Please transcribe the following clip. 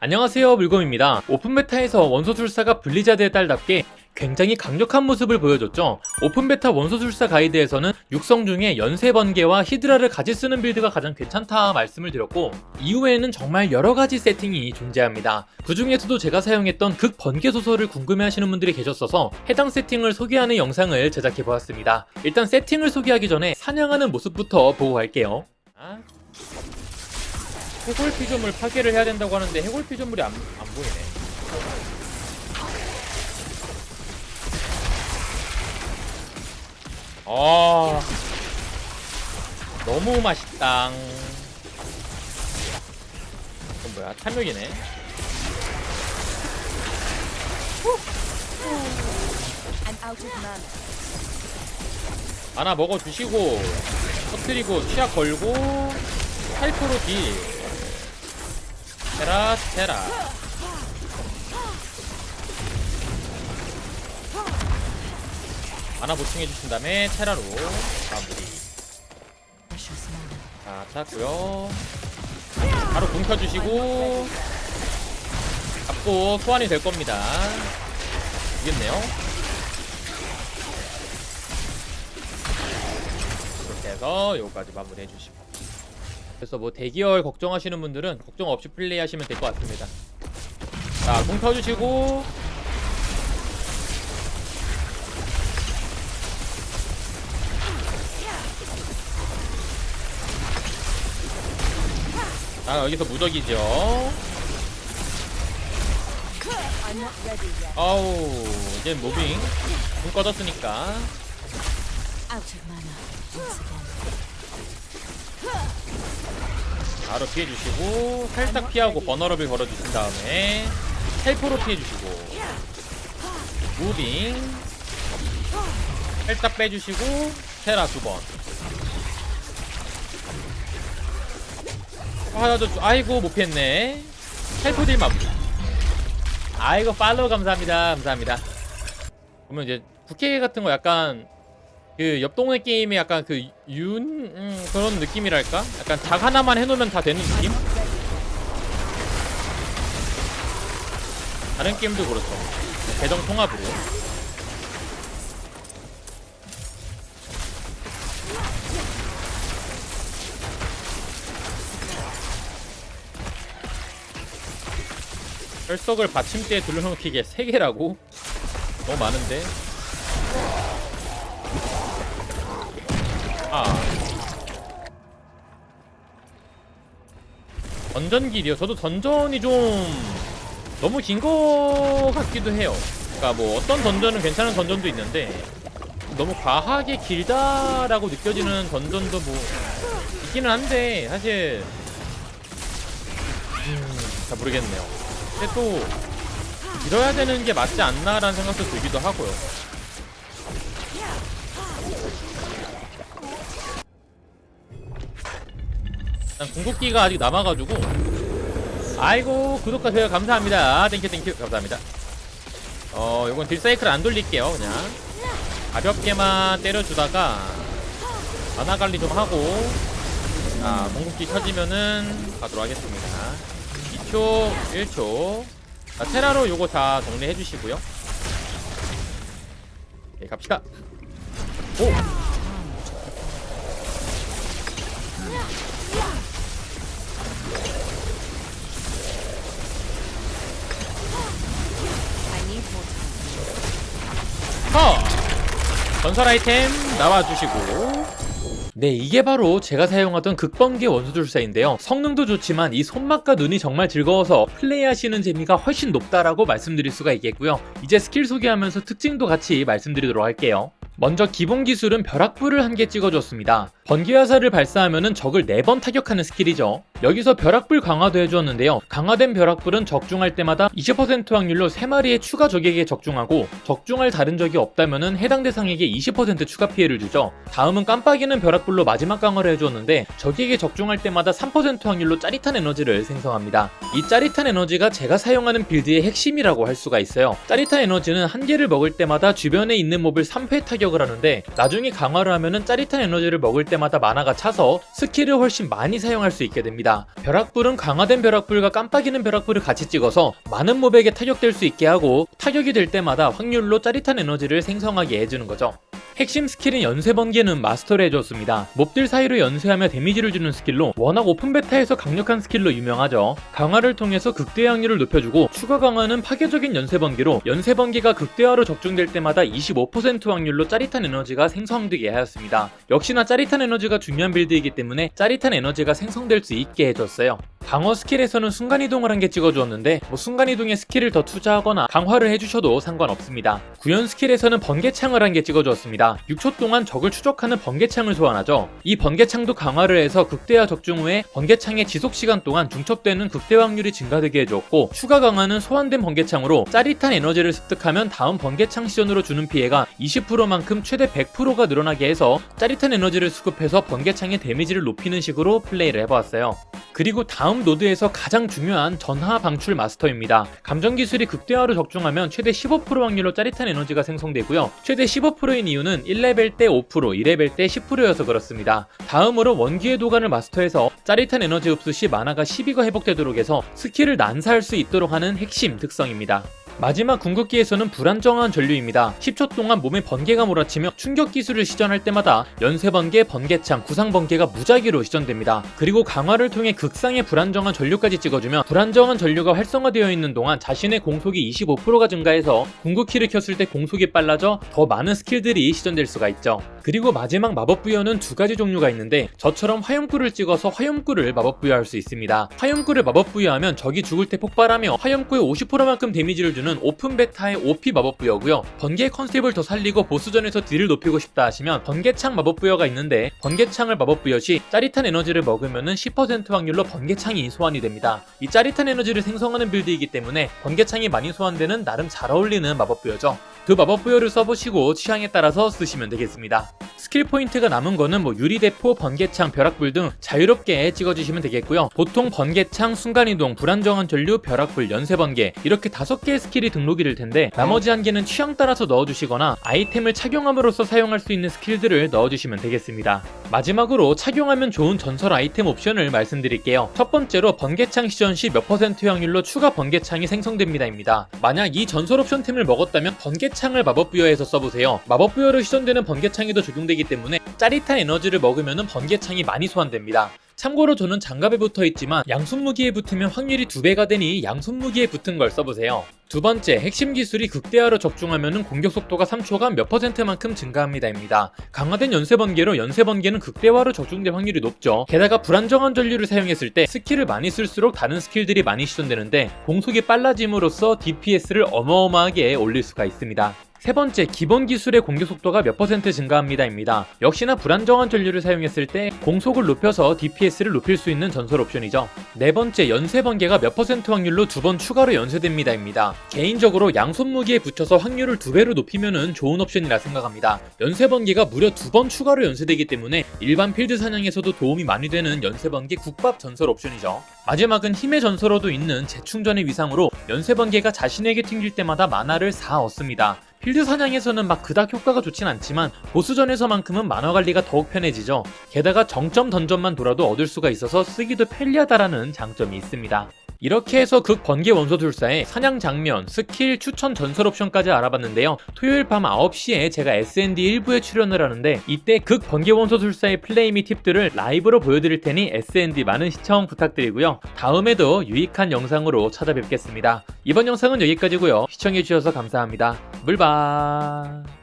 안녕하세요 물곰입니다. 오픈베타에서 원소술사가 블리자드의 딸답게 굉장히 강력한 모습을 보여줬죠. 오픈베타 원소술사 가이드에서는 육성 중에 연쇄 번개와 히드라를 같이 쓰는 빌드가 가장 괜찮다 말씀을 드렸고 이후에는 정말 여러 가지 세팅이 존재합니다. 그 중에서도 제가 사용했던 극 번개 소설을 궁금해하시는 분들이 계셨어서 해당 세팅을 소개하는 영상을 제작해 보았습니다. 일단 세팅을 소개하기 전에 사냥하는 모습부터 보고 갈게요. 아, 해골 피조물 파괴를 해야 된다고 하는데 해골 피조물이 안, 안 보이네. 아, 너무 맛있다. 이건 뭐야? 탐욕이네. 하나 먹어주시고 터뜨리고 취약 걸고 탈포로 딜 테라 테라. 하나 보충해주신 다음에 테라로 마무리. 자 찼고요. 바로 궁 켜주시고 잡고 소환이 될 겁니다. 이겼네요. 이렇게 해서 요거까지 마무리 해주시고 그래서 뭐 대기열 걱정하시는 분들은 걱정 없이 플레이하시면 될 것 같습니다. 자 여기서 무적이죠. I'm not ready yet. 아우 이제 무빙. 궁 꺼졌으니까 바로 피해주시고 살짝 피하고 버너러블 걸어주신 다음에 텔포로 피해주시고 무빙 살짝 빼주시고 테라 두번. 더 주- 아이고 못 피했네. 텔포 딜 마무리. 아이고 팔로우 감사합니다. 감사합니다. 그러면 이제 국회 같은 거 약간 그 옆 동네 게임의 약간 그윤 음, 그런 느낌이랄까? 약간 작 하나만 해놓으면 다 되는 느낌? 다른 게임도 그렇죠. 계정 통합으로. 혈석을 받침대에 둘러놓기게 3개라고? 너무 많은데? 던전길이요. 저도 던전이 좀 너무 긴 거 같기도 해요. 그러니까 뭐 어떤 던전은 괜찮은 던전도 있는데 너무 과하게 길다라고 느껴지는 던전도 뭐 있기는 한데 사실 음, 잘 모르겠네요. 근데 또 길어야 되는 게 맞지 않나라는 생각도 들기도 하고요. 일단 궁극기가 아직 남아가지고. 아이고 구독과 좋아요 감사합니다. 땡큐 땡큐. 감사합니다. 어 요건 딜사이클 안 돌릴게요 그냥. 가볍게만 때려주다가 만화 관리 좀 하고 자 궁극기 켜지면은 가도록 하겠습니다. 2초 1초. 자 테라로 요거 다 정리해 주시고요. 네 갑시다. 오 허! 전설 아이템 나와주시고 네 이게 바로 제가 사용하던 극번개 원수술사인데요 성능도 좋지만 이 손맛과 눈이 정말 즐거워서 플레이하시는 재미가 훨씬 높다라고 말씀드릴 수가 있겠고요 이제 스킬 소개하면서 특징도 같이 말씀드리도록 할게요 먼저 기본 기술은 벼락불을 한 개 찍어줬습니다. 번개 화살을 발사하면 적을 4번 타격하는 스킬이죠. 여기서 벼락불 강화도 해주었는데요. 강화된 벼락불은 적중할 때마다 20% 확률로 3마리의 추가 적에게 적중하고 적중할 다른 적이 없다면 해당 대상에게 20% 추가 피해를 주죠. 다음은 깜빡이는 벼락불로 마지막 강화를 해주었는데 적에게 적중할 때마다 3% 확률로 짜릿한 에너지를 생성합니다. 이 짜릿한 에너지가 제가 사용하는 빌드의 핵심이라고 할 수가 있어요. 짜릿한 에너지는 한 개를 먹을 때마다 주변에 있는 몹을 3회 타격을 하는데 나중에 강화를 하면은 짜릿한 에너지를 먹을 때마다 때마다 만화가 차서 스킬을 훨씬 많이 사용할 수 있게 됩니다. 벼락불은 강화된 벼락불과 깜빡이는 벼락불을 같이 찍어서 많은 몹에게 타격될 수 있게 하고 타격이 될 때마다 확률로 짜릿한 에너지를 생성하게 해주는 거죠. 핵심 스킬인 연쇄 번개는 마스터를 해줬습니다. 몹들 사이로 연쇄하며 데미지를 주는 스킬로 워낙 오픈 베타에서 강력한 스킬로 유명하죠. 강화를 통해서 극대 확률을 높여주고 추가 강화는 파괴적인 연쇄 번개로 연쇄 번개가 극대화로 적중될 때마다 25% 확률로 짜릿한 에너지가 생성되게 하였습니다. 역시나 짜릿한 에너지가 중요한 빌드이기 때문에 짜릿한 에너지가 생성될 수 있게 해줬어요. 방어 스킬에서는 순간이동을 한 개 찍어주었는데 뭐 순간이동에 스킬을 더 투자하거나 강화를 해주셔도 상관없습니다. 구현 스킬에서는 번개창을 한 개 찍어주었습니다. 6초 동안 적을 추적하는 번개창을 소환하죠. 이 번개창도 강화를 해서 극대화 적중 후에 번개창의 지속 시간 동안 중첩되는 극대 확률이 증가되게 해주었고 추가 강화는 소환된 번개창으로 짜릿한 에너지를 습득하면 다음 번개창 시전으로 주는 피해가 20%만큼 최대 100%가 늘어나게 해서 짜릿한 에너지를 수급해서 번개창의 데미지를 높이는 식으로 플레이를 해보았어요. 그리고 다음 노드에서 가장 중요한 전하 방출 마스터입니다. 감정 기술이 극대화로 적중하면 최대 15% 확률로 짜릿한 에너지가 생성되고요. 최대 15%인 이유는 1레벨 때 5%, 2레벨 때 10%여서 그렇습니다. 다음으로 원기의 도관을 마스터해서 짜릿한 에너지 흡수 시 만화가 12가 회복되도록 해서 스킬을 난사할 수 있도록 하는 핵심 특성입니다. 마지막 궁극기에서는 불안정한 전류입니다. 10초 동안 몸에 번개가 몰아치며 충격 기술을 시전할 때마다 연쇄 번개, 번개창, 구상 번개가 무작위로 시전됩니다. 그리고 강화를 통해 극상의 불안정한 전류까지 찍어주면 불안정한 전류가 활성화되어 있는 동안 자신의 공속이 25%가 증가해서 궁극기를 켰을 때 공속이 빨라져 더 많은 스킬들이 시전될 수가 있죠. 그리고 마지막 마법 부여는 두 가지 종류가 있는데 저처럼 화염구를 찍어서 화염구를 마법 부여할 수 있습니다. 화염구를 마법 부여하면 적이 죽을 때 폭발하며 화염구의 50%만큼 데미지를 주는 오픈 베타의 OP 마법 부여고요. 번개 컨셉을 더 살리고 보스전에서 딜을 높이고 싶다 하시면 번개창 마법 부여가 있는데 번개창을 마법 부여 시 짜릿한 에너지를 먹으면은 10% 확률로 번개창이 소환이 됩니다. 이 짜릿한 에너지를 생성하는 빌드이기 때문에 번개창이 많이 소환되는 나름 잘 어울리는 마법 부여죠. 그 마법 부여를 써보시고 취향에 따라서 쓰시면 되겠습니다. 스킬 포인트가 남은 거는 뭐 유리대포, 번개창, 벼락불 등 자유롭게 찍어주시면 되겠고요. 보통 번개창, 순간이동, 불안정한 전류, 벼락불, 연쇄번개 이렇게 다섯 개의 스킬이 등록이 될 텐데 나머지 한 개는 취향 따라서 넣어주시거나 아이템을 착용함으로써 사용할 수 있는 스킬들을 넣어주시면 되겠습니다. 마지막으로 착용하면 좋은 전설 아이템 옵션을 말씀드릴게요. 첫 번째로 번개창 시전 시 몇 퍼센트 확률로 추가 번개창이 생성됩니다입니다. 만약 이 전설 옵션 템을 먹었다면 번개창 을 마법 부여해서 써보세요. 마법 부여로 시전되는 번개창에도 적용되기 때문에 짜릿한 에너지를 먹으면 번개창이 많이 소환됩니다. 참고로 저는 장갑에 붙어 있지만 양손 무기에 붙으면 확률이 두 배가 되니 양손 무기에 붙은 걸 써보세요. 두 번째, 핵심 기술이 극대화로 적중하면 공격 속도가 3초간 몇 퍼센트만큼 증가합니다입니다. 강화된 연쇄 번개로 연쇄 번개는 극대화로 적중될 확률이 높죠. 게다가 불안정한 전류를 사용했을 때 스킬을 많이 쓸수록 다른 스킬들이 많이 시전되는데 공속이 빨라짐으로써 DPS를 어마어마하게 올릴 수가 있습니다. 세 번째, 기본 기술의 공격 속도가 몇 퍼센트 증가합니다입니다. 역시나 불안정한 전류를 사용했을 때 공속을 높여서 DPS를 높일 수 있는 전설 옵션이죠. 네 번째, 연쇄 번개가 몇 퍼센트 확률로 두 번 추가로 연쇄됩니다입니다. 개인적으로 양손 무기에 붙여서 확률을 두 배로 높이면은 좋은 옵션이라 생각합니다. 연쇄 번개가 무려 두 번 추가로 연쇄되기 때문에 일반 필드 사냥에서도 도움이 많이 되는 연쇄 번개 국밥 전설 옵션이죠. 마지막은 힘의 전설로도 있는 재충전의 위상으로 연쇄 번개가 자신에게 튕길 때마다 만화를 4 얻습니다. 필드 사냥에서는 막 그닥 효과가 좋진 않지만 보스전에서만큼은 만화 관리가 더욱 편해지죠. 게다가 정점 던전만 돌아도 얻을 수가 있어서 쓰기도 편리하다라는 장점이 있습니다. 이렇게 해서 극 번개 원소술사의 사냥 장면, 스킬, 추천 전설 옵션까지 알아봤는데요. 토요일 밤 9시에 제가 SND 일부에 출연을 하는데 이때 극 번개 원소술사의 플레이 및 팁들을 라이브로 보여드릴 테니 SND 많은 시청 부탁드리고요. 다음에도 유익한 영상으로 찾아뵙겠습니다. 이번 영상은 여기까지고요. 시청해주셔서 감사합니다. 물바